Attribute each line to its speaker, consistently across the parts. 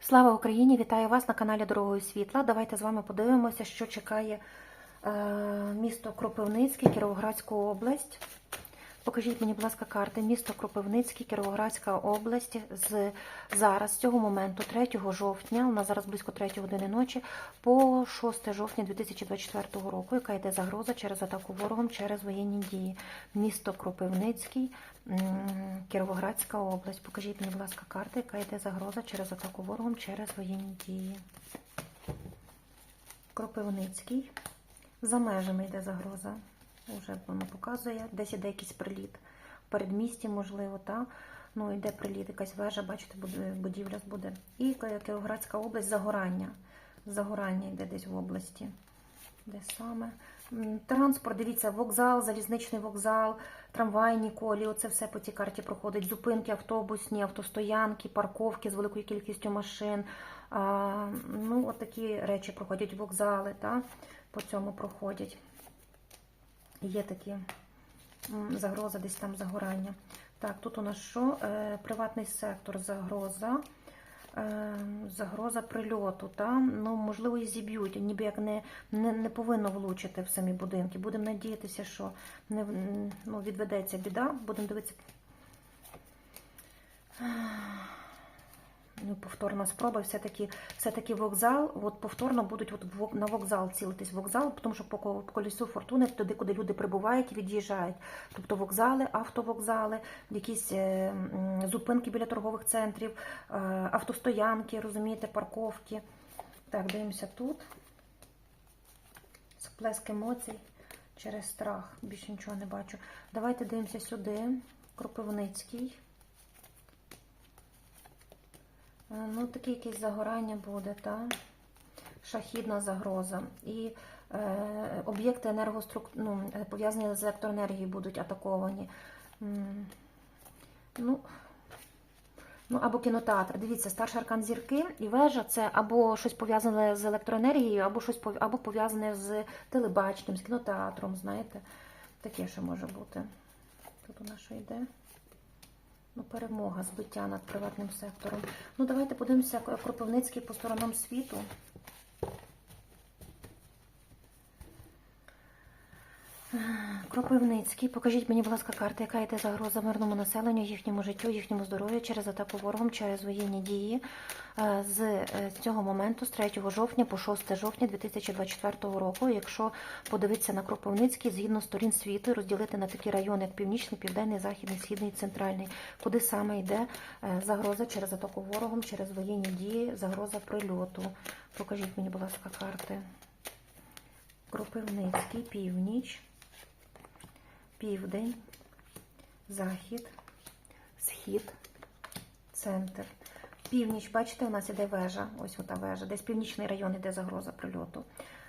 Speaker 1: Слава Україні! Вітаю вас на каналі Дорогою Світла. Давайте з вами подивимося, що чекає е, місто Кропивницький, Кіровоградську область. Покажіть мені, будь ласка, карти. Місто Кропивницький, Кіровоградська область з зараз, з цього моменту, 3 жовтня, у нас зараз близько 3 години ночі, по 6 жовтня 2024 року, яка йде загроза через атаку ворогом через воєнні дії. Місто Кропивницький, Кіровоградська область. Покажіть мені, будь ласка, карти, яка йде загроза через атаку ворогом через воєнні дії. Кропивницький. За межами йде загроза. Вже воно показує. Десь іде якийсь приліт. В передмісті, можливо, та. Ну, йде приліт, якась вежа, бачите, будівля буде. І Кіровоградська область загорання. Загорання йде десь в області. Де саме? Транспорт, дивіться, вокзал, залізничний вокзал, трамвайні колії, оце все по цій карті проходить. Зупинки автобусні, автостоянки, парковки з великою кількістю машин. А, ну, от речі проходять, вокзали, та, по цьому проходять. Є такі загроза, десь там загорання. Так, тут у нас що? Е, приватний сектор, загроза. Е, загроза прильоту, та? ну, можливо, і зіб'ють, ніби як не, не, не повинно влучити в самі будинки. Будемо надіятися, що не, ну, відведеться біда. Будемо дивитися. Ну, повторна спроба, все-таки все-таки вокзал, от повторно будуть от на вокзал цілитись вокзал, тому що по ко- по колесу фортуни туди, куди люди прибувають і від'їжджають. Тобто вокзали, автовокзали, якісь е, зупинки біля торгових центрів, е, автостоянки, розумієте, парковки. Так, дивимося тут. Сплеск емоцій через страх. Більше нічого не бачу. Давайте дивимося сюди. Кропивницький. Е, Ну, таке якесь загорання буде, та? шахідна загроза. І е, об'єкти енергострук... ну, е, пов'язані з електроенергією будуть атаковані. Ну, ну, або кінотеатр. Дивіться, старший аркан зірки і вежа це або щось пов'язане з електроенергією, або щось або пов'язане з телебаченням, з кінотеатром, знаєте. Таке ще може бути. Тут у нас що йде? Ну, перемога, збиття над приватним сектором. Ну, давайте подивимося Кропивницький по сторонам світу. Кропивницький, покажіть мені, будь ласка, карти, яка йде загроза мирному населенню, їхньому життю, їхньому здоров'ю через атаку ворогом, через воєнні дії е, з е, цього моменту, з 3 жовтня по 6 жовтня 2024 року. Якщо подивитися на Кропивницький згідно сторін світу, розділити на такі райони, як північний, південний, західний, східний, центральний, куди саме йде е, загроза через атаку ворогом, через воєнні дії, загроза прильоту. Покажіть мені, будь ласка, карти. Кропивницький, північ південь, захід, схід, центр. Північ, бачите, у нас іде вежа. Ось ота вежа. Десь північний район іде загроза прильоту.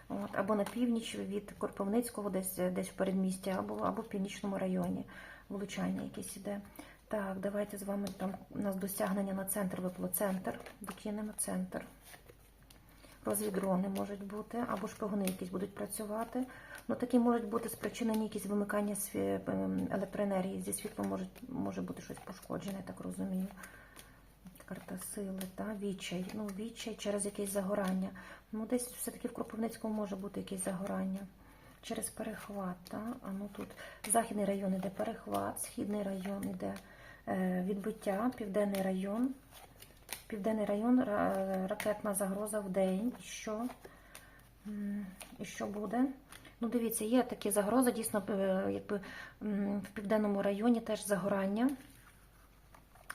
Speaker 1: От, або на північ від Корповницького, десь десь в передмісті, або, або в північному районі влучання якесь іде. Так, давайте з вами там у нас досягнення на центр випало. Центр. Докинемо центр. Розвідрони можуть бути, або шпигуни якісь будуть працювати. Ну, такі можуть бути спричинені якісь вимикання ем, електроенергії. Зі світлом може, може бути щось пошкоджене, так розумію. Карта сили, та відчай. Ну, відчай через якесь загорання. Ну, десь все-таки в Кропивницькому може бути якесь загорання. Через перехват, та? А ну тут західний район іде перехват, східний район іде е, відбиття, південний район. Південний район ракетна загроза в день. І що? І що буде? Ну, дивіться, є такі загрози, дійсно, е, якби в південному районі теж загорання.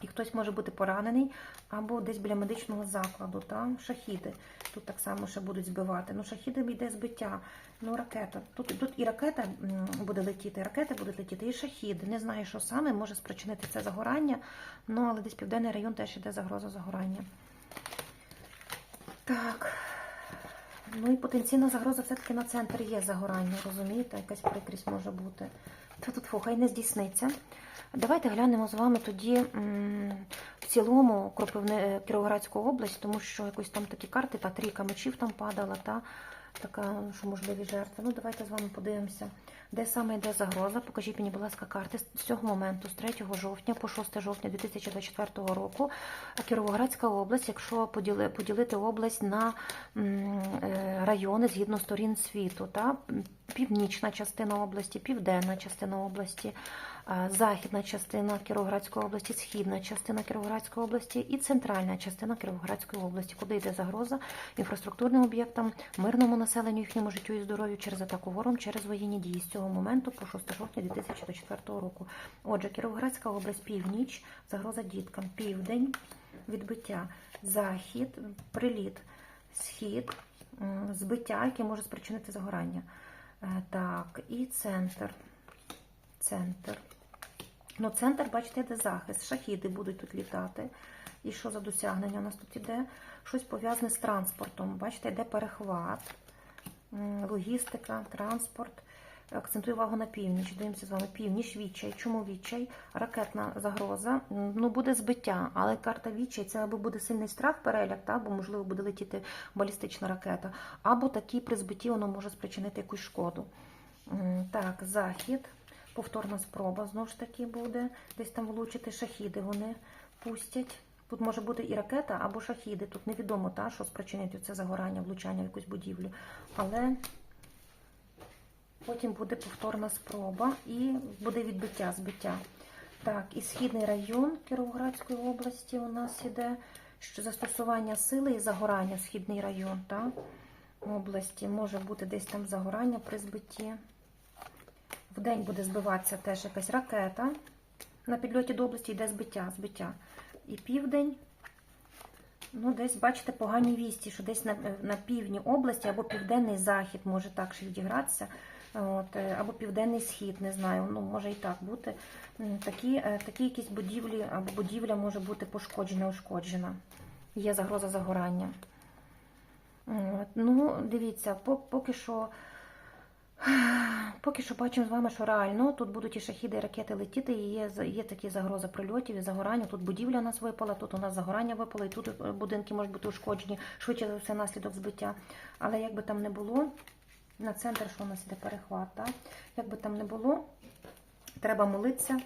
Speaker 1: І хтось може бути поранений або десь біля медичного закладу, там шахіди. Тут так само ще будуть збивати. Ну, шахіди йде збиття. Ну, ракета. Тут, тут і ракета буде летіти, і ракети будуть летіти, і шахіди. Не знаю, що саме може спричинити це загорання. Ну, але десь південний район теж іде загроза загорання. Так. Ну і потенційна загроза все-таки на центр є загорання, розумієте? Якась прикрість може бути. Та тут фу, хай не здійсниться. Давайте глянемо з вами тоді в цілому Кіровоградську область, тому що якось там такі карти, та трійка мечів там падала, та така, що можливі жертви. Ну, давайте з вами подивимося, де саме йде загроза. Покажіть мені, будь ласка, карти з цього моменту, з 3 жовтня по 6 жовтня 2024 року. Кіровоградська область, якщо поділи, поділити область на е, райони згідно сторін світу, та? північна частина області, південна частина області, західна частина Кіровоградської області, східна частина Кіровоградської області і центральна частина Кіровоградської області, куди йде загроза інфраструктурним об'єктам, мирному населенню, їхньому життю і здоров'ю через атаку ворогом, через воєнні дії з цього моменту по 6 жовтня 2024 року. Отже, Кіровоградська область, північ, загроза діткам, південь, відбиття, захід, приліт, схід, збиття, яке може спричинити загорання. Е, Так, і центр. Центр. Ну, центр, бачите, де захист. Шахіди будуть тут літати. І що за досягнення у нас тут іде? Щось пов'язане з транспортом. Бачите, йде перехват, логістика, транспорт. Акцентую увагу на північ. Дивимося з вами північ, відчай. Чому відчай? Ракетна загроза. Ну, буде збиття, але карта відчай це або буде сильний страх, переляк, та, бо можливо буде летіти балістична ракета, або такі при збитті воно може спричинити якусь шкоду. Так, захід. Повторна спроба знову ж таки буде. Десь там влучити шахіди вони пустять. Тут може бути і ракета або шахіди. Тут невідомо, та, що спричинить це загорання, влучання в якусь будівлю. Але потім буде повторна спроба і буде відбиття, збиття. Так, і східний район Кіровоградської області у нас іде що застосування сили і загорання, східний район та, області. Може бути десь там загорання при збитті. Вдень буде збиватися теж якась ракета. На підльоті до області йде збиття, збиття. І південь. Ну, десь, бачите, погані вісті, що десь на, на півдні області або південний захід може так ще відігратися. От, е, або південний схід, не знаю, ну може і так бути. Такі, е, такі якісь будівлі або будівля може бути пошкоджена, ушкоджена. Є загроза загорання. От, ну, дивіться, поки що. Поки що бачимо з вами, що реально тут будуть і шахіди, і ракети летіти, і є, є такі загрози прильотів і загорання. Тут будівля нас випала, тут у нас загорання випало, і тут будинки можуть бути ушкоджені, швидше за все наслідок збиття. Але як би там не було, на центр, що у нас іде перехват, так? як би там не було, треба молитися,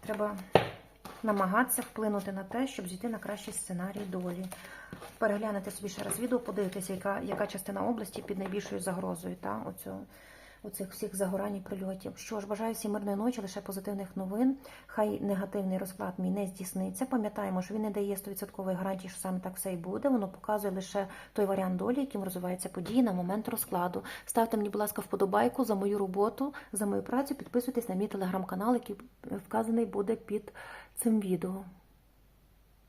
Speaker 1: треба намагатися вплинути на те, щоб зійти на кращий сценарій долі. Переглянути собі ще раз відео, подивитися, яка, яка частина області під найбільшою загрозою та, оцього, оцих всіх загорань і прильотів. Що ж, бажаю всім мирної ночі, лише позитивних новин. Хай негативний розклад мій не здійсниться. Пам'ятаємо, що він не дає 100% гарантії, що саме так все і буде. Воно показує лише той варіант долі, яким розвиваються події на момент розкладу. Ставте мені, будь ласка, вподобайку за мою роботу, за мою працю. Підписуйтесь на мій телеграм-канал, який вказаний буде під цим відео.